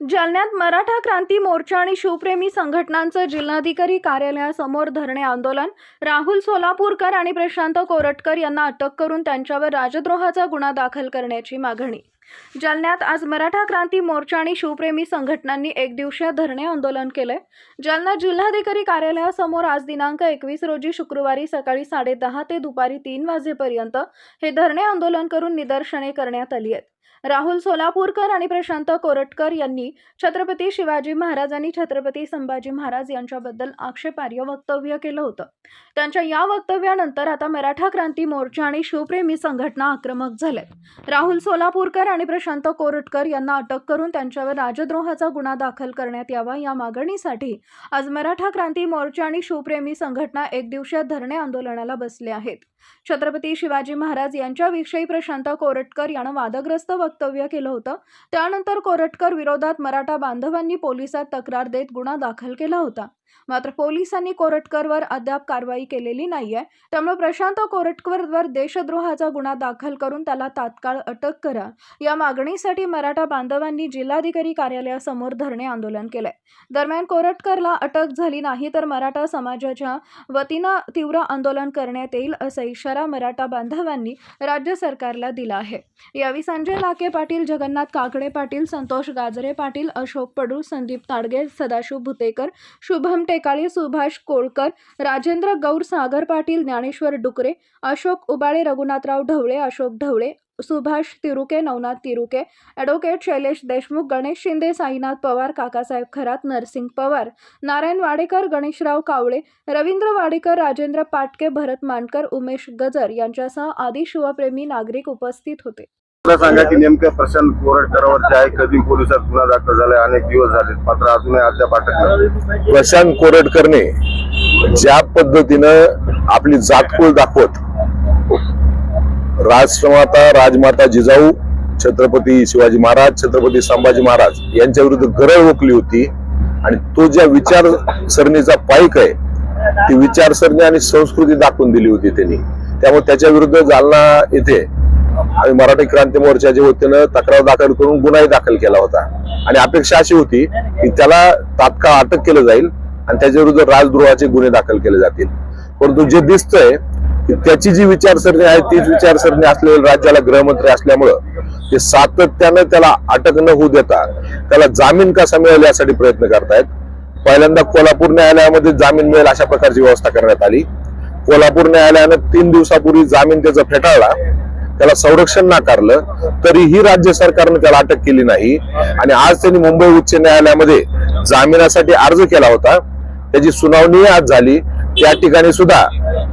जालन्यात मराठा क्रांती मोर्चा आणि शिवप्रेमी संघटनांचं जिल्हाधिकारी कार्यालयासमोर धरणे आंदोलन. राहुल सोलापूरकर आणि प्रशांत कोरटकर यांना अटक करून त्यांच्यावर राजद्रोहाचा गुन्हा दाखल करण्याची मागणी. जालन्यात आज मराठा क्रांती मोर्चा आणि शिवप्रेमी संघटनांनी एक दिवसीय धरणे आंदोलन केले जालना जिल्हाधिकारी कार्यालयासमोर आज दिनांक एकवीस रोजी शुक्रवारी सकाळी साडेदहा ते दुपारी तीन वाजेपर्यंत हे धरणे आंदोलन करून निदर्शने करण्यात आली आहेत. राहुल सोलापूरकर आणि प्रशांत कोरटकर यांनी छत्रपती शिवाजी महाराज आणि छत्रपती संभाजी महाराज यांच्याबद्दल आक्षेपार्ह वक्तव्य केलं होतं. त्यांच्या या वक्तव्यानंतर आता मराठा क्रांती मोर्चा आणि शिवप्रेमी संघटना आक्रमक झाले राहुल सोलापूरकर आणि प्रशांत कोरटकर यांना अटक करून त्यांच्यावर राजद्रोहाचा गुन्हा दाखल करण्यात यावा या मागणीसाठी आज मराठा क्रांती मोर्चा आणि शिवप्रेमी संघटना एक दिवसीय धरणे आंदोलनाला बसले आहेत. छत्रपती शिवाजी महाराज यांच्याविषयी प्रशांत कोरटकर यानं वादग्रस्त वक्तव्य केलं होतं. त्यानंतर कोरटकर विरोधात मराठा बांधवांनी पोलिसात तक्रार देत गुन्हा दाखल केला होता. मात्र पोलिसांनी कोरटकरवर अद्याप कारवाई केलेली नाहीये. त्यामुळे प्रशांत कोरटकरवर देशद्रोहाचा गुन्हा दाखल करून त्याला तात्काळ अटक करा. या मागणीसाठी मराठा बांधवांनी जिल्हाधिकारी कार्यालयासमोर धरणे आंदोलन केलंय. दरम्यान कोरटकरला अटक झाली नाही तर मराठा समाजाच्या वतीनं तीव्र आंदोलन करण्यात येईल असा इशारा मराठा बांधवांनी राज्य सरकारला दिला आहे. यावेळी संजय लाके पाटील जगन्नाथ काकडे पाटील संतोष गाजरे पाटील अशोक पडू संदीप ताडगे सदाशिव भुतेकर शुभम टेकाळे सुभाष कोळकर राजेंद्र गौर सागर पाटील ज्ञानेश्वर डुकरे अशोक उबाळे रघुनाथराव ढवळे अशोक ढवळे सुभाष तिरुके नवनाथ तिरुके ॲडव्होकेट शैलेश देशमुख गणेश शिंदे साईनाथ पवार काकासाहेब खरात नरसिंग पवार नारायण वाडेकर गणेशराव कावळे रवींद्र वाडेकर राजेंद्र पाटके भरत मानकर उमेश गजर यांच्यासह आदी शिवप्रेमी नागरिक उपस्थित होते. मला सांगा की नेमकं प्रशांत कोरटकरांवर आहे. कधी पोलिसात गुन्हा दाखल झालाय? अनेक दिवस झाले मात्र अजूनही अद्याप अटक नाही. प्रशांत कोरटकरने ज्या पद्धतीनं आपली जातकुळ दाखवत राष्ट्रमाता राजमाता जिजाऊ छत्रपती शिवाजी महाराज छत्रपती संभाजी महाराज यांच्या विरुद्ध गरळ ओकली होती. आणि तो ज्या विचारसरणीचा पाईक आहे ती विचारसरणी आणि संस्कृती दाखवून दिली होती त्यांनी. त्यामुळे त्याच्या विरुद्ध जालना येथे आम्ही मराठी क्रांती मोर्चाच्या वतीनं तक्रार दाखल करून गुन्हाही दाखल केला होता. आणि अपेक्षा अशी होती की त्याला तात्काळ अटक केलं जाईल आणि त्याच्या विरुद्ध राजद्रोहाचे गुन्हे दाखल केले जातील. परंतु जे दिसतंय की त्याची जी विचारसरणी आहे तीच विचारसरणी असलेल्या राज्याला गृहमंत्री असल्यामुळं ते सातत्यानं त्याला अटक न होऊ देता त्याला जामीन कसा मिळेल यासाठी प्रयत्न करतायत. पहिल्यांदा कोल्हापूर न्यायालयामध्ये जामीन मिळेल अशा प्रकारची व्यवस्था करण्यात आली. कोल्हापूर न्यायालयानं तीन दिवसापूर्वी जामीन त्याचा फेटाळला. त्याला संरक्षण नाकारलं तरीही राज्य सरकारनं त्याला अटक केली नाही. आणि आज त्यांनी मुंबई उच्च न्यायालयामध्ये जामिनासाठी अर्ज केला होता. त्याची सुनावणी आज झाली. त्या ठिकाणी सुद्धा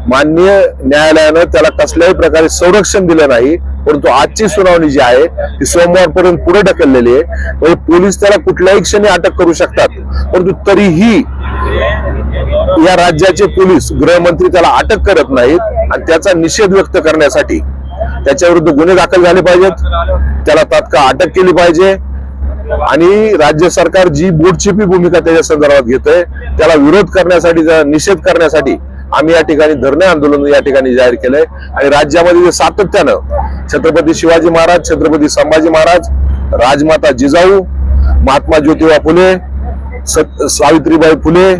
माननीय न्यायालयानं त्याला कसल्याही प्रकारे संरक्षण दिलं नाही परंतु आजची सुनावणी जी आहे ती सोमवारपर्यंत पुढे ढकललेली आहे. म्हणजे पोलीस त्याला कुठल्याही क्षणी अटक करू शकतात. परंतु तरीही या राज्याचे पोलीस गृहमंत्री त्याला अटक करत नाहीत. आणि त्याचा निषेध व्यक्त करण्यासाठी त्याच्या विरुद्ध गुन्हे दाखल झाले पाहिजेत. त्याला तात्काळ अटक केली पाहिजे. आणि राज्य सरकार जी बोटचिपी भूमिका त्याच्या संदर्भात घेतंय त्याला विरोध करण्यासाठी निषेध करण्यासाठी आम्ही या ठिकाणी धरणे आंदोलन या ठिकाणी जाहीर केलंय. आणि राज्यामध्ये जे सातत्यानं छत्रपती शिवाजी महाराज छत्रपती संभाजी महाराज राजमाता जिजाऊ महात्मा ज्योतिबा फुले सावित्रीबाई फुले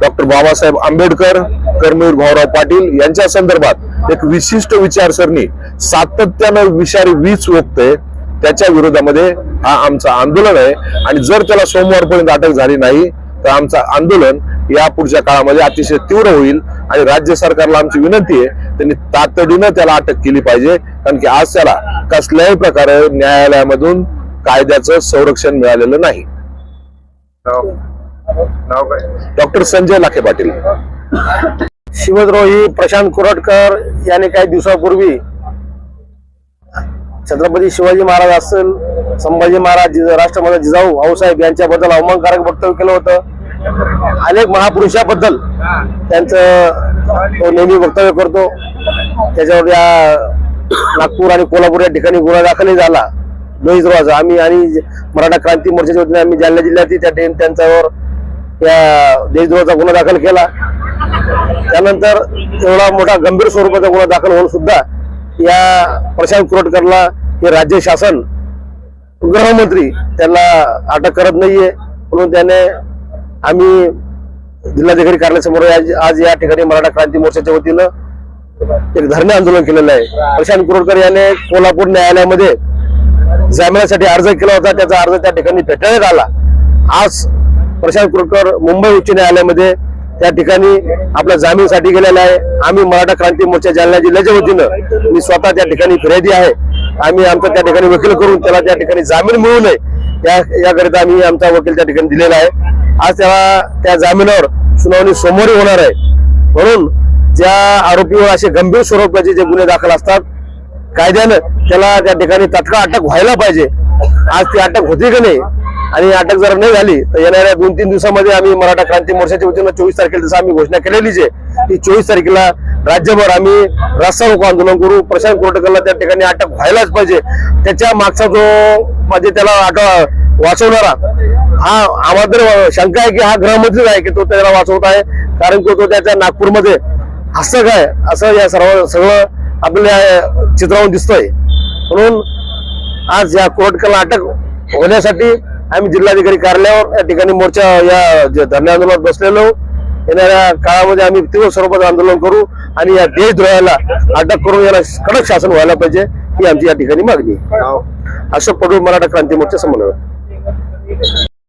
डॉक्टर बाबासाहेब आंबेडकर कर्मवीर भाऊराव पाटील यांच्या संदर्भात एक विशिष्ट विचारसरणी सातत्यानं विषारी वीज ओकते त्याच्या विरोधामध्ये हा आमचा आंदोलन आहे. आणि जर त्याला सोमवारपर्यंत अटक झाली नाही तर आमचं आंदोलन या पुढच्या काळामध्ये अतिशय तीव्र होईल. आणि राज्य सरकारला आमची विनंती आहे त्यांनी तातडीनं त्याला अटक केली पाहिजे. कारण की आज त्याला कसल्याही प्रकारे न्यायालयामधून कायद्याचं संरक्षण मिळालेलं नाही. डॉक्टर संजय लाखे पाटील. शिवद्रोही प्रशांत कोरटकर याने काही दिवसापूर्वी छत्रपती शिवाजी महाराज असेल संभाजी महाराज राष्ट्रमाता जिजाऊ भाऊसाहेब यांच्याबद्दल अवमानकारक वक्तव्य केलं होतं. अनेक महापुरुषाबद्दल त्यांचं तो नेहमी वक्तव्य करतो. त्याच्यावर या नागपूर आणि कोल्हापूर या ठिकाणी गुन्हा दाखलही झाला. देशद्रोहाचा आम्ही आणि मराठा क्रांती मोर्चाच्या वतीने आम्ही जालना जिल्ह्यातील त्या त्यांच्यावर या देशद्रोहाचा गुन्हा दाखल केला. त्यानंतर एवढा मोठा गंभीर स्वरूपाचा गुन्हा दाखल होऊन सुद्धा या प्रशांत कुरटकरला हे राज्य शासन गृहमंत्री त्याला अटक करत नाहीये. म्हणून त्याने आम्ही जिल्हाधिकारी कार्यालयासमोर आज- आज या ठिकाणी मराठा क्रांती मोर्चाच्या वतीनं एक धरणे आंदोलन केलेलं आहे. प्रशांत कुरोडकर याने कोल्हापूर न्यायालयामध्ये जामिनासाठी अर्ज केला होता. त्याचा अर्ज त्या ठिकाणी फेटाळण्यात आला. आज प्रशांत कुरटकर मुंबई उच्च न्यायालयामध्ये त्या ठिकाणी आपल्या जामीनसाठी गेलेला आहे. आम्ही मराठा क्रांती मोर्चा जालना जिल्ह्याच्या वतीनं मी स्वतः त्या ठिकाणी फिर्यादी आहे. आम्ही आमचा त्या ठिकाणी वकील करून त्याला त्या ठिकाणी जामीन मिळू नये. या याकरिता आम्ही आमचा वकील त्या ठिकाणी दिलेला आहे. आज त्याला त्या जामिनावर सुनावणी सोमवारी होणार आहे. म्हणून ज्या आरोपीवर असे गंभीर स्वरूपाचे जे गुन्हे दाखल असतात कायद्यानं त्याला त्या ठिकाणी तात्काळ अटक व्हायला पाहिजे. आज ती अटक होती की नाही आणि अटक जर नाही झाली तर येणाऱ्या दोन तीन दिवसामध्ये आम्ही मराठा क्रांती मोर्चाच्या वतीनं चोवीस तारखेला जसं आम्ही घोषणा केलेलीच आहे की चोवीस तारखेला राज्यभर आम्ही रस्ता रोको आंदोलन करू. प्रशांत कोर्टकरला त्या ठिकाणी अटक व्हायलाच पाहिजे. त्याच्या मागचा जो म्हणजे त्याला अटक वाचवणारा हा आम्हाला तर शंका आहे की हा गृहमंत्रीच आहे की तो त्याला वाचवत आहे कारण की तो त्याच्या नागपूरमध्ये हसं काय असं या सर्व सगळं आपल्या चित्रावरून दिसतंय. म्हणून आज या कोर्टकरला अटक होण्यासाठी आम्ही जिल्हाधिकारी कार्यालयावर या ठिकाणी मोर्चा या धरणे आंदोलनात बसलेलो येणाऱ्या काळामध्ये आम्ही तीव्र स्वरूपात आंदोलन करू आणि या देशद्रोहाला अटक करून याला कडक शासन व्हायला पाहिजे ही आमची या ठिकाणी मागणी अशोक पडूळ मराठा क्रांती मोर्चा समन्वय